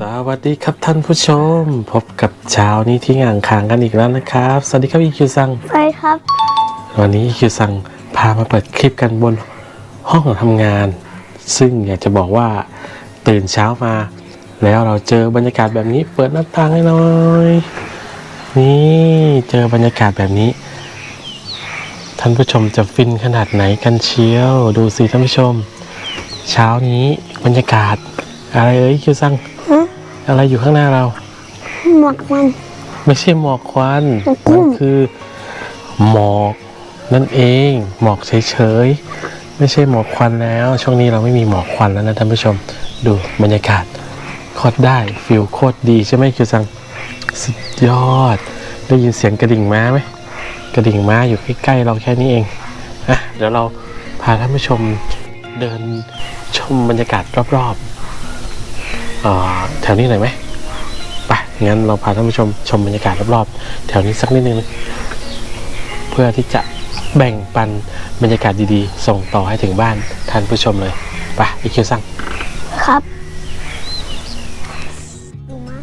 สวัสดีครับท่านผู้ชม พบกับเช้านี้ที่อ่างคางกันอีกแล้วนะครับ สวัสดีครับอีคิวซังใช่ครับ วันนี้อีคิวซังพามาเปิดคลิปกันบนห้องทำงาน ซึ่งอยากจะบอกว่าตื่นเช้ามา แล้วเราเจอบรรยากาศแบบนี้ เปิดหน้าต่างให้หน่อย นี่เจอบรรยากาศแบบนี้ ท่านผู้ชมจะฟินขนาดไหนกันเชียว ดูสิท่านผู้ชม เช้านี้บรรยากาศอะไรเอ่ยคิวซังฮะ อะไรอยู่ข้างหน้าเรา หมวกมัน ไม่ใช่หมอกควันหมอกกุ้มังนคือหมอกนั่นเอง หมอกเฉยๆไม่ใช่หมอกควันแล้ว ช่วงนี้เราไม่มีหมอกควันแล้วนะท่านผู้ชม ดูบรรยากาศโคตรได้ฟิลโคตรดีใช่ไหมคิวซังสุดยอด ได้ยินเสียงกระดิ่งม้าไหมกระดิ่งม้าอยู่ใกล้ๆเราแค่นี้เองอะเดี๋ยวเราพาท่านผู้ชมเดินชมบรรยากาศรอบๆเอ่อ แถวนี้หน่อยไหมไปงั้นเราพาท่านผู้ชมชมบรรยากาศรอบๆ แถวนี้สักนิดนึง เพื่อที่จะแบ่งปันบรรยากาศดีๆ ส่งต่อให้ถึงบ้านท่านผู้ชมเลยไปอีคิวสั่งครับดูมา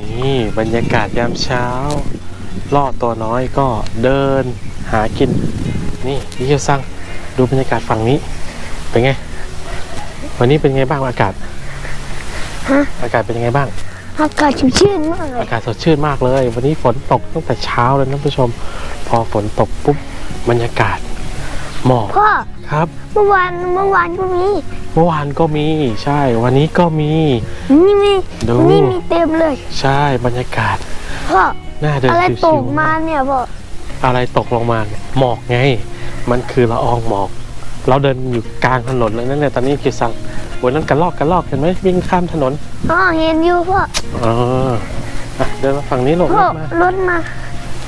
นี่บรรยากาศยามเช้าล่อตัวน้อยก็เดินหากิน นี่อีคิวสั่งดูบรรยากาศฝั่งนี้ เป็นไง วันนี้เป็นไงบ้างอากาศ ฮะ อากาศเป็นยังไงบ้าง อากาศชุ่มชื่นมากเลยอากาศสดชื่นมากเลย วันนี้ฝนตกตั้งแต่เช้าเลยนะท่านผู้ชม พอฝนตกปุ๊บบรรยากาศหมอกพ่อครับ เมื่อวานเมื่อวานก็มีเมื่อวานก็มีใช่ วันนี้ก็มี นี่มีดู นี่มีเต็มเลยใช่บรรยากาศพ่อน่าเดินอะไรตชิวกมาเนี่ยพ่อๆอะไรตกลงมาเนี่ยหมอกไง มันคือละอองหมอก เราเดินอยู่กลางถนนเลยนั่นเนี่ยตอนนี้คือสั่ง บนนั้นกระลอกกระลอกเห็นไหมวิ่งข้ามถนนอ๋อเห็นอยู่พ่อเอออะเดินมาฝั่งนี้หลบพ่อมา รถมา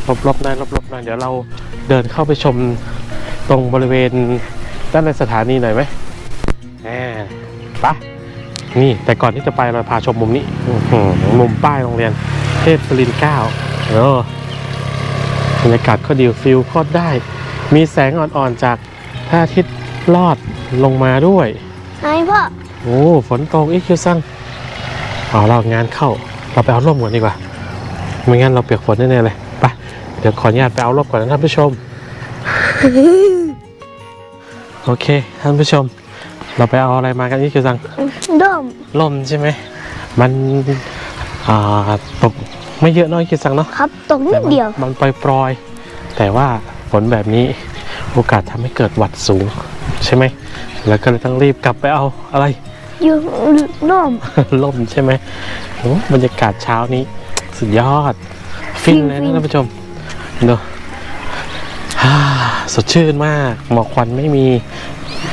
หลบหลบหน่อยหลบหลบหน่อยเดี๋ยวเราเดินเข้าไปชมตรงบริเวณด้านในสถานีหน่อยไหมแหมไปะนี่แต่ก่อนที่จะไปเราพาชมมุมนี้อื้อหือมุมป้ายโรงเรียน เทพสลินเก้าเออบรรยากาศก็ดีฟิลโคตรได้ มีแสงอ่อนๆจากพระอาทิตย์ลอดลงมาด้วย ไหนพ่อ โอ้ฝนตกอีกคิวซังเอาเรางานเข้า เราไปเอาร่มก่อนดีกว่า ไม่งั้นเราเปียกฝนแน่ๆเลย ไป เดี๋ยวขออนุญาตไปเอาร่มก่อนนะท่านผู้ชม โอเค ท่านผู้ชม เราไปเอาอะไรมากันอีกคิวซังเดิมร่มใช่ไหม มัน อ่า ตกไม่เยอะเน้อยคิวซังเนาะครับ ตกนิแต่ดมันเดียว มันปล่อยๆ แต่ว่าฝนแบบนี้โอกาสทำให้เกิดหวัดสูง ใช่ไหม แล้วก็เลยต้องรีบกลับไปเอาอะไรอยู่ร่ม ล่มใช่ไหมโอ้บรรยากาศเช้านี้ สุดยอด ฟินเลยฟินะนท่านผู้ชมดูฮ่าสดชื่นมาก หมอกควันไม่มี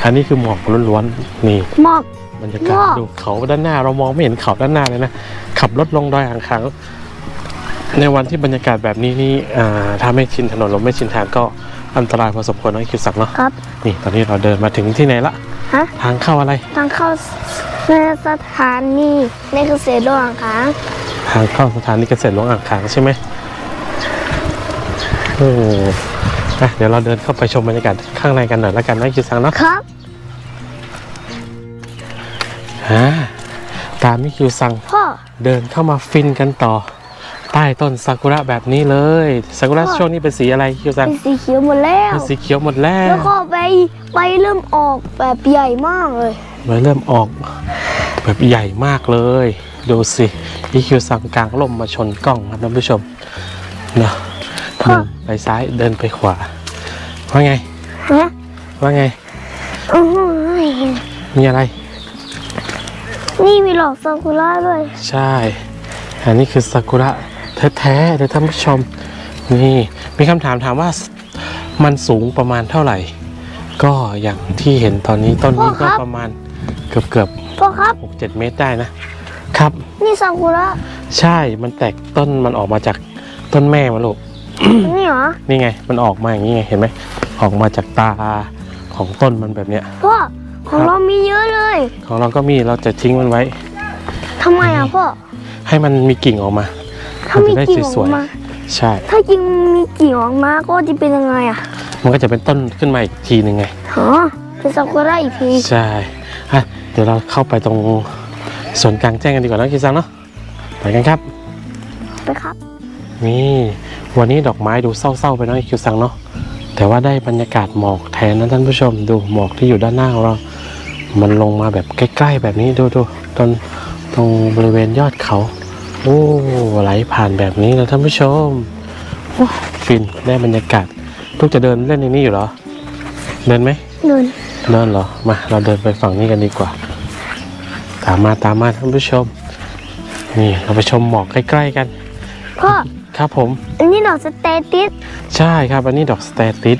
อันนี้คือหมอกล้วนๆนี่ หมอก บรรยากาศว้าว ดูเขาด้านหน้าเรามองไม่เห็นเขาด้านหน้าเลยนะ ขับรถลงดอยอ่างขางในวันที่บรรยากาศแบบนี้นี่อ่าถ้าไม่ชินถนนหรือไม่ชินทางก็ อันตรายพอสมควรนะคิดสักเนาะครับ นี่ตอนนี้เราเดินมาถึงที่ไหนละฮะทางเข้าอะไร ทางเข้าในสถานีในเกษตรระหว่างค้างทางเข้าสถานีเกษตรหลวงอ่างขางใช่ไหมโอ้อะเดี๋ยวเราเดินเข้าไปชมบรรยากาศข้างในกันหน่อยแล้วกันนะคิวซังเนาะครับอ่าตามมิคิวซังพ่อ เดินเข้ามาฟินกันต่อ ใต้ต้นซากุระแบบนี้เลยซากุระพ่อช่วงนี้เป็นสีอะไรคิวซังเป็นสีเขียวหมดแล้วเป็นสีเขียวหมดแล้แล้ววก็ใบใบเริ่มออกแบบใหญ่มากเลยมันเริ่มออกแบบใหญ่มากเลย ดูสิมิคิวซังกลางล่มมาชนกล้องครับท่านผู้ชมเนาะพ่อเดินไปซ้ายเดินไปขวาว่าไงฮะว่าไงอื้อหือมีอะไร นี่มีหลอกซากุระด้วย ใช่ อันนี้คือซากุระ แท้ๆเลยท่านผู้ชม นี่มีคำถามถามว่ามันสูงประมาณเท่าไหร่ ก็อย่างที่เห็นตอนนี้ต้นนี้ก็ประมาณเกือบเกือบพ่อครับ หกเจ็ดเมตรได้นะ ครับ นี่ซากุระใช่มันแตกต้นมันออกมาจากต้นแม่มันลูก นี่เหรอนี่ไง มันออกมาอย่างนี้ไง เห็นไหม ออกมาจากตาของต้นมันแบบเนี้ย พ่อของเรามีเยอะเลยของเราก็มี เราจะทิ้งมันไว้ ทำไมอะพ่อ ให้มันมีกิ่งออกมา ถ้ามีนจะได้กิ่งอสอวยกมา ๆใช่ ถ้าจริงมีกิ่งออกมาก็จะเป็นยังไงอะมันก็จะเป็นต้นขึ้นมาอีกทีหนึ่งไง ฮะเป็นซากุระอีกทีใช่อะเดี๋ยวเราเข้าไปตรงส่วนกลางแจ้งกันดีกว่านะคิซังเนาะคไปกันครับ ไปครับ นี่วันนี้ดอกไม้ดูเศร้าๆไปเนาะคิวซังเนาะแต่ว่าได้บรรยากาศหมอกแทนนะท่านผู้ชมดูหมอกที่อยู่ด้านหน้าของเรา มันลงมาแบบใกล้ ๆ แบบนี้ดูดูตรงตรงบริเวณยอดเขา โอ้ไหลผ่านแบบนี้นะท่านผู้ชมโอ้ฟินได้บรรยากาศลูกจะเดินเล่นในนี้อยู่เหรอ เดินไหมนุ่นเดินเหรอมาเราเดินไปฝั่งนี้กันดีกว่า ตามมาตามมาท่านผู้ชม นี่เราไปชมหมอกใกล้ๆกันพ่อครับผม อันนี้ดอกสเตติสใช่ครับ อันนี้ดอกสเตติส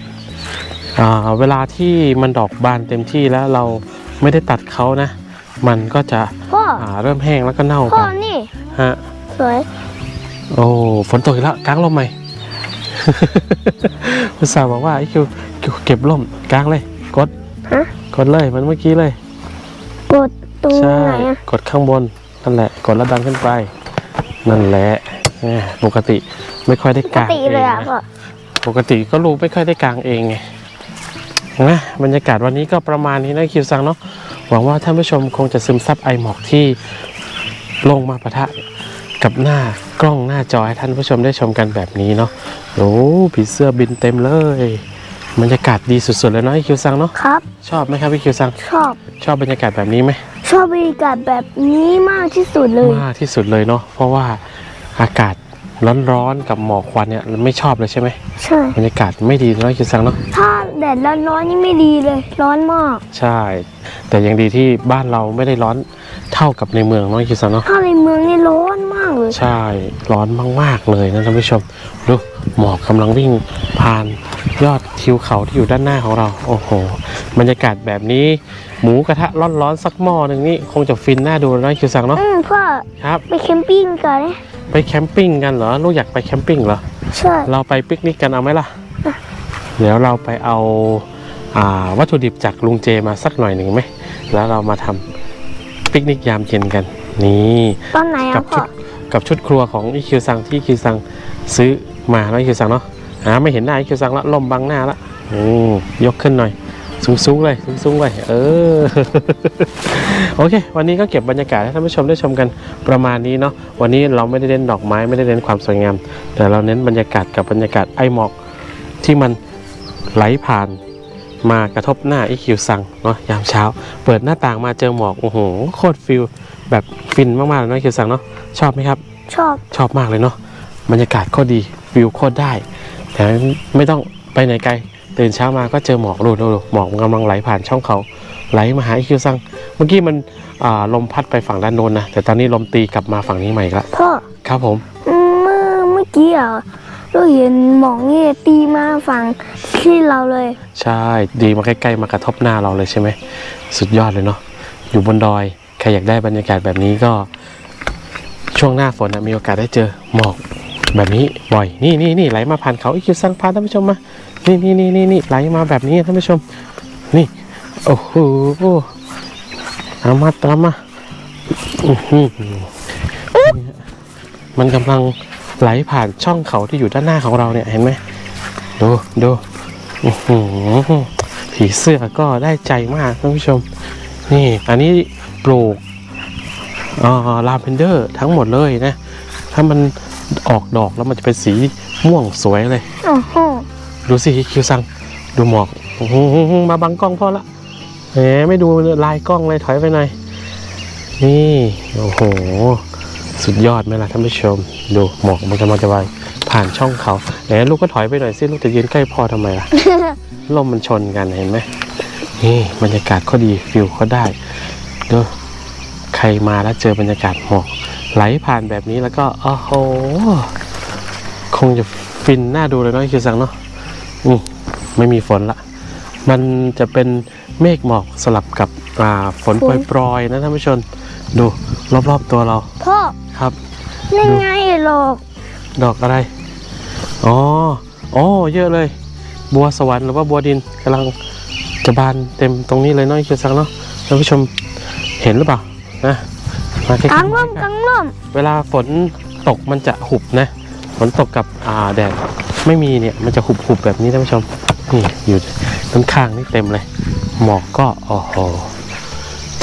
อ่าเวลาที่มันดอกบานเต็มที่แล้วเราไม่ได้ตัดเขานะ มันก็จะพ่ออ่าเริ่มแห้งแล้วก็เน่าพ่ไปอนี่ฮะ สวยโอ้ฝนตกอีกแล้วกางร่มใหม่ อุตส่าห์บอกว่าไอ้คิวคิวเก็บร่มกางเลย กดฮะกดเลยเหมันเมื่อกี้เลย กดตรงใช่ ไหนอะกดข้างบน นั่นแหละ กดแล้วดันขึ้นไป นั่นแหละแหมปกติไม่ค่อยได้ปกากงติเองเลยอะนะพ่อปกติก็รู้ไม่ค่อยได้กางเองไงนะบรรยากาศวันนี้ก็ประมาณนี้นะคิวซังเนาะหวังว่าท่านผู้ชมคงจะซึมซับไอหมอกที่ลงมาปะทะ กับหน้ากล้องหน้าจอให้ท่านผู้ชมได้ชมกันแบบนี้เนาะโอ้ผีเสื้อบินเต็มเลยบรรยากาศดีสุดๆเลยเนาะไอคิวซังเนาะครับ ชอบไหมครับพี่คิวซังชอบ ชอบบรรยากาศแบบนี้ไหมชอบบรรยากาศแบบนี้มากที่สุดเลยมากที่สุดเลยเนาะเพราะว่าอากาศร้อนๆกับหมอกควันเนี่ยไม่ชอบเลยใช่ไหมใช่บรรยากาศไม่ดีเนาะคิวซังเนาะถ้าแดดร้อนๆนี่ไม่ดีเลย ร้อนมาก ใช่ แต่ยังดีที่บ้านเราไม่ได้ร้อนเท่ากับในเมืองเนาะคิวซังเนาะถ้าในเมืองนี่ร้อนมากเลย ใช่ร้อนมาก ๆ เลยนะท่านผู้ชม ดูหมอกกำลังวิ่งผ่านยอดทิวเขาที่อยู่ด้านหน้าของเรา โอ้โห บรรยากาศแบบนี้ หมูกระทะร้อนๆสักหม้อหนึ่งนี่คงจะฟินน่าดูนะคิวซังเนาะอืมพ่อครับ ไปแคมปิ้งกันนะไปแคมปิ้งกันเหรอลูกอยากไปแคมปิ้งเหรอ ใช่ เราไปปิกนิกกันเอาไหมล่ะ เดี๋ยวเราไปเอาอ่าวัตถุดิบจากลุงเจมาสักหน่อยหนึ่งไหม แล้วเรามาทำปิกนิกยามเย็นกัน นี่ ตอนไหนกัอะบพ่ชุอด กับชุดครัวของอีคิวซังที่คิวซังซื้อมาแล้วคิวซังเนาะหาไม่เห็นหน้าอีคิวซังละลมบังหน้าละอืมยกขึ้นหน่อย สูงๆเลยสูงๆเลยเออโอเค วันนี้ก็เก็บบรรยากาศให้ท่านผู้ชมได้ชมกันประมาณนี้เนาะวันนี้เราไม่ได้เน้นดอกไม้ไม่ได้เน้นความสวยงาม แต่เราเน้นบรรยากาศกับบรรยากาศไอหมอกที่มันไหลผ่านมากระทบหน้าอีคิวซังเนาะยามเช้า เปิดหน้าต่างมาเจอหมอกโอ้โหโคตรฟิล แบบฟินมากๆเลยเนาะอีคิวซังเนาะชอบไหมครับ ชอบ ชอบมากเลยเนาะบรรยากาศโคตรดีวิวโคตรได้แต่ไม่ต้องไปไหนไกลตื่นเช้ามาก็เจอหมอกดูดูดูหมอกมันกำลังไหลผ่านช่องเขาไหลมาหาอีคิวซังเมื่อกี้มันอ่าลมพัดไปฝั่งด้านโน้นนะแต่ตอนนี้ลมตีกลับมาฝั่งนี้ใหม่ละพ่อครับผมอืมเมื่อเมื่อกี้อะเราเห็นหมองนี่ตีมาฝั่งที่เราเลย ใช่ดีมาใกล้ๆมากระทบหน้าเราเลยใช่ไหมสุดยอดเลยเนาะอยู่บนดอยใครอยากได้บรรยากาศแบบนี้ก็ช่วงหน้าฝนนะมีโอกาสได้เจอหมอกแบบนี้บ่อย นี่นี่นี่ไหลมาผ่านเขาอีคิวซังพาท่านผู้ชมมา นี่นี่นี่นี่นี่ไหลมาแบบนี้ท่านผู้ชม นี่ โอ้โหตามมาตามมาอมันกำลังไหลผ่านช่องเขาที่อยู่ด้านหน้าของเราเนี่ยเห็นไหมดูดูผีเสื้อก็ได้ใจมากท่านผู้ชม นี่ อันนี้ ปลูกอ่าลาเวนเดอร์ทั้งหมดเลยนะ ถ้ามันออกดอกแล้วมันจะเป็นสีม่วงสวยเลยโอ้โหดูสิคิวซัง ดูหมอกอื้อหือมาบังกล้องพ่อละแหมไม่ดูลายกล้องเลยถอยไปหน่อย นี่ โอ้โห สุดยอดไหมล่ะท่านผู้ชม ดูหมอกมันกำลังจะไปผ่านช่องเขาแหมลูกก็ถอยไปหน่อยสิลูกจะยืนใกล้พ่อทำไมล่ะลมมันชนกันเห็นไหมนี่บรรยากาศเขาดีฟิลเขาได้ ดูใครมาแล้วเจอบรรยากาศหมอกไหลผ่านแบบนี้แล้วก็โอ้โหคงจะฟินน่าดูเลยเนาะคิวซังเนาะอืมไม่มีฝนละ มันจะเป็นเมฆหมอกสลับกับอ่าฝนโปรยๆนะท่านผู้ชมดูรอบๆตัวเรา พ่อ ครับนี่ไงหลอกดอกอะไร อ๋อ อ๋อ เยอะเลย บัวสวรรค์หรือว่าบัวดินกำลังจะบานเต็มตรงนี้เลยเนาะคิวซังเนาะท่านผู้ชม เห็นหรือเปล่านะมาใกล้กลางร่มๆกลางร่มเวลาฝนตกมันจะหุบนะ ฝนตกกับอ่าแดดไม่มีเนี่ยมันจะหุบหุบๆแบบนี้ท่านผู้ชมนี่อยู่ด้านข้างนี่เต็มเลย หมอกก็โอ้โห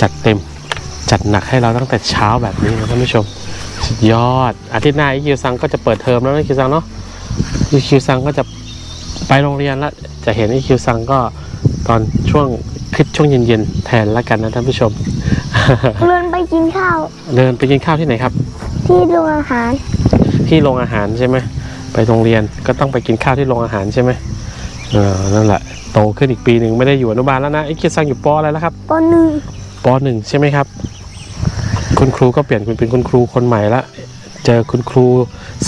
จัดเต็มจัดหนักให้เราตั้งแต่เช้าแบบนี้นะท่านผู้ชมสสุดยอด อาทิตย์หน้าอีคิวซังก็จะเปิดเทอมแล้วนะอีคิวซังเนาะอีคิวซังก็จะไปโรงเรียนแล้วจะเห็นอีคิวซังก็ตอนช่วงคลิปช่วงเย็นๆแทนละกันนะท่านผู้ชม เดินไปกินข้าว เดินไปกินข้าวที่ไหนครับ ที่โรงอาหาร ที่โรงอาหารใช่ไหมไปโรงเรียนก็ต้องไปกินข้าวที่โรงอาหารใช่ไหมเออนั่นแหละโตขึ้นอีกปีหนึ่งไม่ได้อยู่อนุบาลแล้วนะไอ้คิดซังอยู่ปออะไรแล้วครับปหนึ่งปหนึ่งใช่ไหมครับ คุณครูก็เปลี่ยนคุณเป็นคุณครูคนใหม่ละเจอคุณครู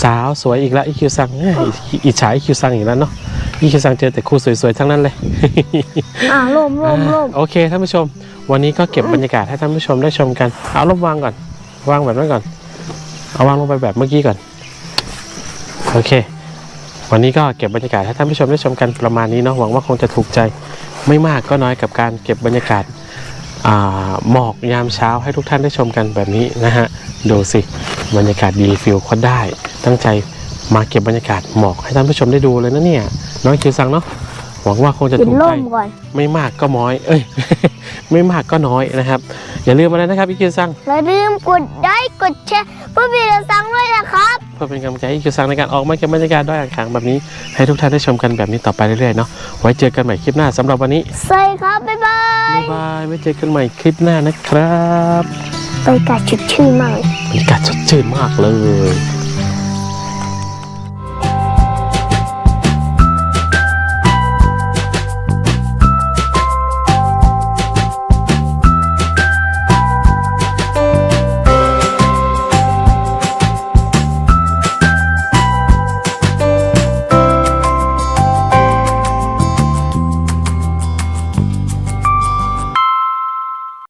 สาวสวยอีกแล้วอีคิวซังเอ้ยอิจฉาอีคิวซังอีกแล้วเนาะ อีคิวซังเจอแต่ครูสวยๆทั้งนั้นเลย อ่าลมลมลมโอเคท่านผู้ชม วันนี้ก็เก็บบรรยากาศให้ท่านผู้ชมได้ชมกัน เอาลบวางก่อน วางแบบนั้นก่อน เอาวางลงไปแบบเมื่อกี้ก่อน โอเค วันนี้ก็เก็บบรรยากาศให้ท่านผู้ชมได้ชมกันประมาณนี้เนาะ หวังว่าคงจะถูกใจ ไม่มากก็น้อยกับการเก็บบรรยากาศอ่าหมอกยามเช้าให้ทุกท่านได้ชมกันแบบนี้นะฮะ ดูสิ บรรยากาศดีฟิลก็ได้ ตั้งใจ มาเก็บบรรยากาศหมอกให้ท่านผู้ชมได้ดูเลยนะเนี่ยน้องคิวซังเนาะหวังว่าคงจะกินถูกลใจ มก่อน ไม่มากก็น้อย เอ้ย ไม่มากก็น้อยนะครับ อย่าลืมอะไรนะครับอีคิวซังอย่าลืมกดไลค์กดแชร์เพื่อเป็นกำลังใจด้วยนะครับ เพื่อเป็นกำลังใจให้อีคิวซังในการออกมาเก็บบรรยากาศด้อยอ่างขางแบบนี้ ให้ทุกท่านได้ชมกันแบบนี้ต่อไปเรื่อยๆเนาะไว้เจอกันใหม่คลิปหน้าสำหรับวันนี้สวัสดีครับ บ๊ายบายบ๊ายบายไว้เจอกันใหม่คลิปหน้านะครับไปกัดชุดชื่อมากเลย บรรยากาศสดชื่นมากเลย